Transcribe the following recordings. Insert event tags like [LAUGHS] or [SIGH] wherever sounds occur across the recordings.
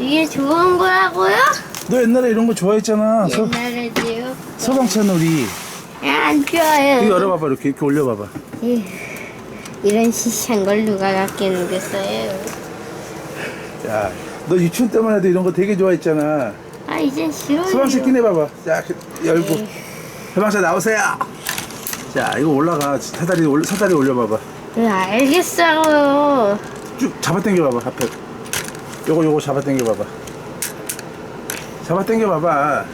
이게 좋은 거라고요? 너 옛날에 이런 거 좋아했잖아. 서, 옛날에도요. 서방차 놀이. 안 좋아요. 이거 열어봐봐. 이렇게, 이렇게 올려봐봐. 이- 이런 시시한 걸 누가 갖게 누겠어요? 야, 너 유치원 때만 해도 이런 거 되게 좋아했잖아. 아 이젠 싫어요. 서방차 끼내봐봐. 자, 열고. 서방차 나오세요. 자, 이거 올라가. 사다리, 올려, 사다리 올려봐봐. 네, 알겠어요. 쭉 잡아당겨봐봐, 앞에. 요거, 요거 잡아 당겨 봐봐. 잡아 당겨 봐봐.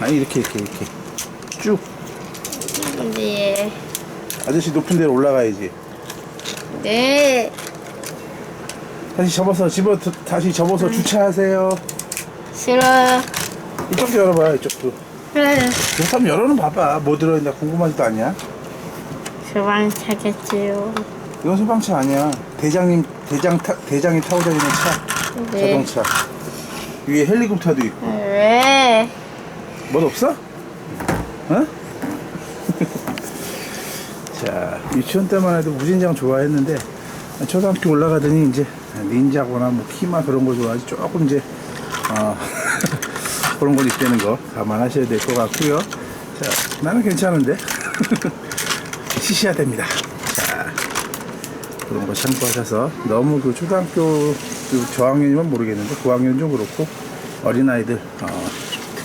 아니, 이렇게, 이렇게, 이렇게. 쭉. 네. 아저씨 높은 데로 올라가야지. 네. 다시 접어서, 집어, 다시 접어서 주차하세요. 싫어요. 이쪽도 열어봐, 이쪽도. 싫어요. 그렇다면 열어는 봐봐. 뭐 들어있나 궁금하지도 않냐? 소방 차겠지요. 이건 소방차 아니야. 대장님, 대장 타, 대장이 타고 다니는 차. 네. 자동차. 위에 헬리콥터도 있고. 왜? 뭐 없어? 어? [LAUGHS] 자, 유치원 때만 해도 무진장 좋아했는데, 초등학교 올라가더니 이제 닌자거나 뭐 키마 그런 거 좋아하지 조금 이제, 어, [LAUGHS] 그런 걸 입대는 거 감안하셔야 될 것 같고요. 자, 나는 괜찮은데. [LAUGHS] 시시하됩니다. 자, 그런 거 참고하셔서 너무 그 초등학교 그 저학년이면 모르겠는데 고학년 좀 그렇고 어린아이들 어,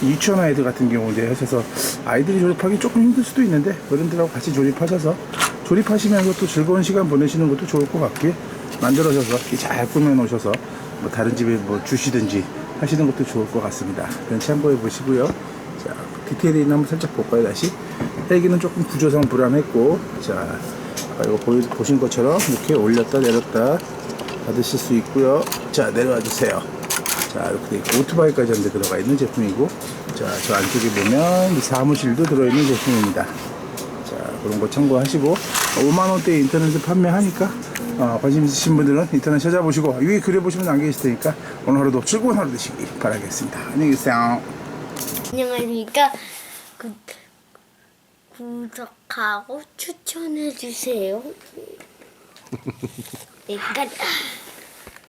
유치원 아이들 같은 경우 이제 하셔서 아이들이 조립하기 조금 힘들 수도 있는데 어른들하고 같이 조립하셔서 조립하시면서 또 즐거운 시간 보내시는 것도 좋을 것 만들어셔서 이렇게 잘 꾸며 놓으셔서 뭐 다른 집에 뭐 주시든지 하시는 것도 좋을 것 같습니다. 그런 참고해 보시고요. 자 디테일이 있는 한번 살짝 볼까요 다시? 헬기는 조금 구조상 불안했고 자 아까 이거 보, 보신 것처럼 이렇게 올렸다 내렸다 받으실 수 있고요. 자 내려와 주세요. 자 이렇게 오토바이까지 한대 들어가 있는 제품이고 자 저 안쪽에 보면 이 사무실도 들어있는 제품입니다. 자 그런 거 참고하시고 5만원대 인터넷에 판매하니까 어, 관심 있으신 분들은 인터넷 찾아보시고 위에 그려보시면 남겨 있을 테니까 오늘 하루도 즐거운 하루 되시기 바라겠습니다. 안녕히 계세요. 안녕하십니까. 구, 구독하고 추천해주세요. 일단 [LAUGHS]